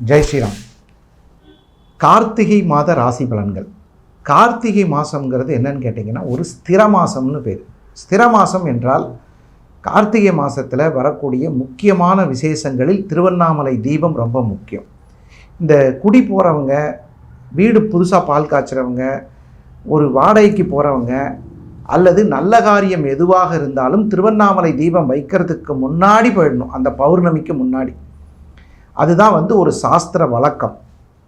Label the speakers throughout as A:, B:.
A: ஜெய் ஸ்ரீராம். கார்த்திகை மாத ராசி பலன்கள். கார்த்திகை மாதம்ங்கிறது என்னன்னு கேட்டிங்கன்னா ஒரு ஸ்திர மாதம்னு பேர். ஸ்திர மாதம் என்றால் கார்த்திகை மாதத்தில் வரக்கூடிய முக்கியமான விசேஷங்களில் திருவண்ணாமலை தீபம் ரொம்ப முக்கியம். இந்த குடி போகிறவங்க வீடு புதுசாக பால் காய்ச்சுறவங்க ஒரு வாடகைக்கு போகிறவங்க அல்லது நல்ல காரியம் எதுவாக இருந்தாலும் திருவண்ணாமலை தீபம் வைக்கிறதுக்கு முன்னாடி போயிடணும். அந்த பௌர்ணமிக்கு முன்னாடி. அதுதான் வந்து ஒரு சாஸ்திர வழக்கம்.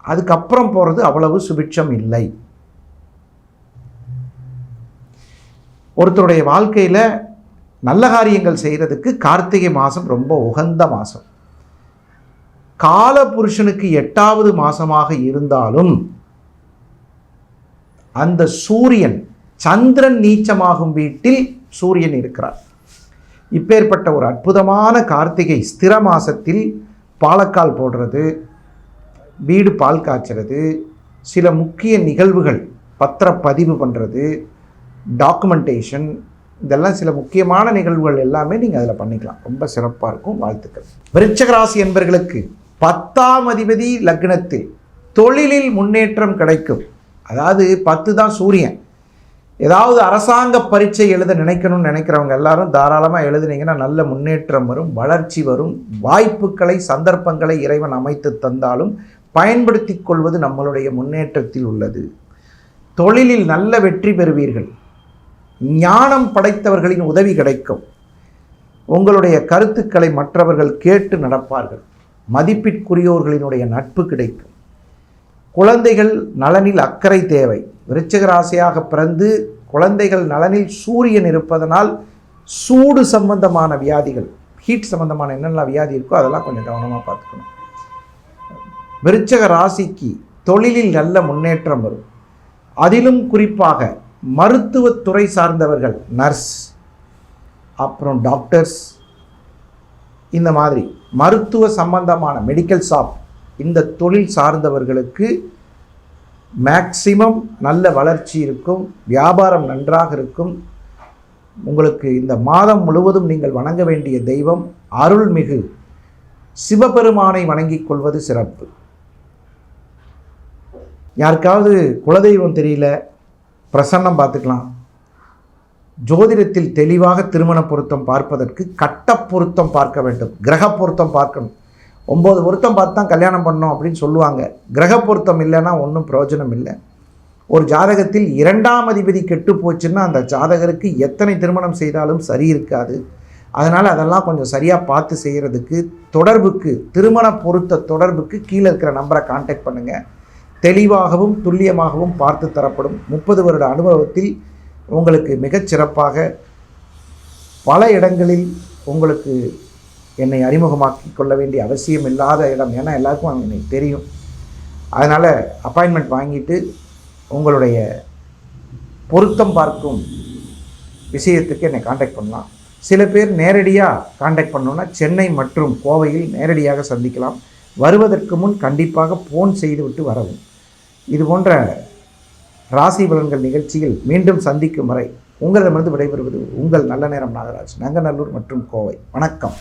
A: அதுக்கப்புறம் போகிறது அவ்வளவு சுபிட்சம் இல்லை. ஒருத்தருடைய வாழ்க்கையில் நல்ல காரியங்கள் செய்கிறதுக்கு கார்த்திகை மாதம் ரொம்ப உகந்த மாதம் கால புருஷனுக்கு எட்டாவது மாதமாக இருந்தாலும் அந்த சூரியன் சந்திரன் நீச்சமாகும் வீட்டில் சூரியன் இருக்கிறார். இப்பேற்பட்ட ஒரு அற்புதமான கார்த்திகை ஸ்திர மாசத்தில் பாலக்கால் போடுறது வீடு பால் காய்ச்சறது சில முக்கிய நிகழ்வுகள் பத்திரப்பதிவு பண்ணுறது டாக்குமெண்டேஷன் இதெல்லாம் சில முக்கியமான நிகழ்வுகள் எல்லாமே நீங்கள் அதில் பண்ணிக்கலாம். ரொம்ப சிறப்பாக இருக்கும். வாழ்த்துக்கள். விருச்சகராசி என்பர்களுக்கு பத்தாம் அதிபதி லக்னத்தில் தொழிலில் முன்னேற்றம் கிடைக்கும். அதாவது பத்து தான் சூரியன். ஏதாவது அரசாங்க பரீட்சை எழுத நினைக்கணும்னு நினைக்கிறவங்க எல்லாரும் தாராளமாக எழுதுனீங்கன்னா நல்ல முன்னேற்றம் வரும் வளர்ச்சி வரும் வாய்ப்புகளை சந்தர்ப்பங்களை இறைவன் அமைத்து தந்தாலும் பயன்படுத்தி கொள்வது நம்மளுடைய முன்னேற்றத்தில் உள்ளது. தொழிலில் நல்ல வெற்றி பெறுவீர்கள். ஞானம் படைத்தவர்களின் உதவி கிடைக்கும். உங்களுடைய கருத்துக்களை மற்றவர்கள் கேட்டு நடப்பார்கள். மதிப்பிற்குரியோர்களினுடைய நட்பு கிடைக்கும். குழந்தைகள் நலனில் அக்கறை தேவை. விருச்சிக ராசியாக பிறந்து குழந்தைகள் நலனில் சூரியன் இருப்பதனால் சூடு சம்பந்தமான வியாதிகள் ஹீட் சம்பந்தமான என்னென்ன வியாதி இருக்கோ அதெல்லாம் கொஞ்சம் கவனமாக பார்த்துக்கணும். விருச்சக ராசிக்கு தொழிலில் நல்ல முன்னேற்றம் வரும். அதிலும் குறிப்பாக மருத்துவத்துறை சார்ந்தவர்கள் நர்ஸ் அப்புறம் டாக்டர்ஸ் இந்த மாதிரி மருத்துவ சம்பந்தமான மெடிக்கல் ஷாப் இந்த தொழில் சார்ந்தவர்களுக்கு மேக்சிமம் நல்ல வளர்ச்சி இருக்கும் வியாபாரம் நன்றாக இருக்கும். உங்களுக்கு இந்த மாதம் முழுவதும் நீங்கள் வணங்க வேண்டிய தெய்வம் அருள்மிகு. சிவபெருமானை வணங்கிக் கொள்வது சிறப்பு. யாருக்காவது குலதெய்வம் தெரியல பிரசன்னம் பார்த்துக்கலாம். ஜோதிடத்தில் தெளிவாக திருமண பொருத்தம் பார்ப்பதற்கு கட்ட பொருத்தம் பார்க்க வேண்டும் கிரக பொருத்தம் பார்க்கணும். ஒம்பது பொருத்தம் பார்த்து தான் கல்யாணம் பண்ணோம் அப்படின்னு சொல்லுவாங்க. கிரக பொருத்தம் இல்லைன்னா ஒன்றும் பிரயோஜனம் இல்லை. ஒரு ஜாதகத்தில் இரண்டாம் அதிபதி கெட்டு போச்சுன்னா அந்த ஜாதகருக்கு எத்தனை திருமணம் செய்தாலும் சரி இருக்காது. அதனால் அதெல்லாம் கொஞ்சம் சரியாக பார்த்து செய்கிறதுக்கு தொடர்புக்கு திருமண பொருத்த தொடர்புக்கு கீழே இருக்கிற நம்பரை காண்டாக்ட் பண்ணுங்கள் தெளிவாகவும் துல்லியமாகவும் பார்த்து தரப்படும். முப்பது வருட அனுபவத்தில் உங்களுக்கு மிகச்சிறப்பாக பல இடங்களில் உங்களுக்கு என்னை அறிமுகமாக்கி கொள்ள வேண்டிய அவசியம் இல்லாத இடம். ஏன்னா எல்லாருக்கும் எனக்கு தெரியும். அதனால் அப்பாயின்மெண்ட் வாங்கிட்டு உங்களுடைய பொருத்தம் பார்க்கும் விஷயத்துக்கு என்னை காண்டாக்ட் பண்ணலாம். சில பேர் நேரடியாக காண்டாக்ட் பண்ணோன்னா சென்னை மற்றும் கோவையில் நேரடியாக சந்திக்கலாம். வருவதற்கு முன் கண்டிப்பாக ஃபோன் செய்துவிட்டு வரவும். இது போன்ற ராசி பலன்கள் நிகழ்ச்சியில் மீண்டும் சந்திக்கும் வரை உங்களிடமிருந்து விடைபெறுவது உங்கள் நல்ல நேரம் நாகராஜ் நங்கநல்லூர் மற்றும் கோவை. வணக்கம்.